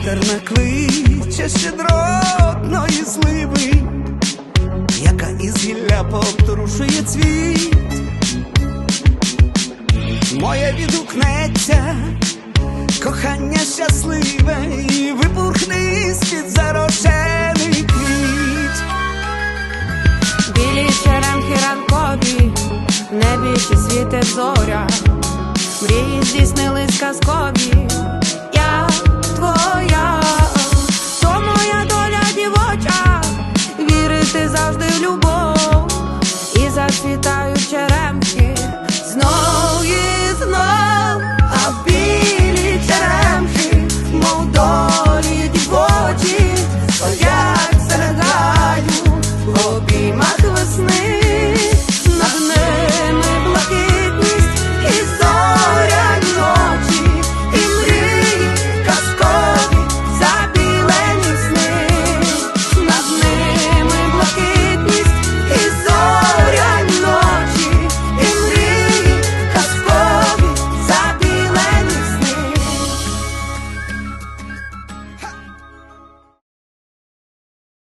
Вітер накличе щедротної сливи, яка із гілля повторушує цвіт. Моє відгукнеться, кохання щасливе, і випухне з-під зарошений квіт. Білі черемхи ранкові, в небі ще світить зоря, мрії здійснились казкові,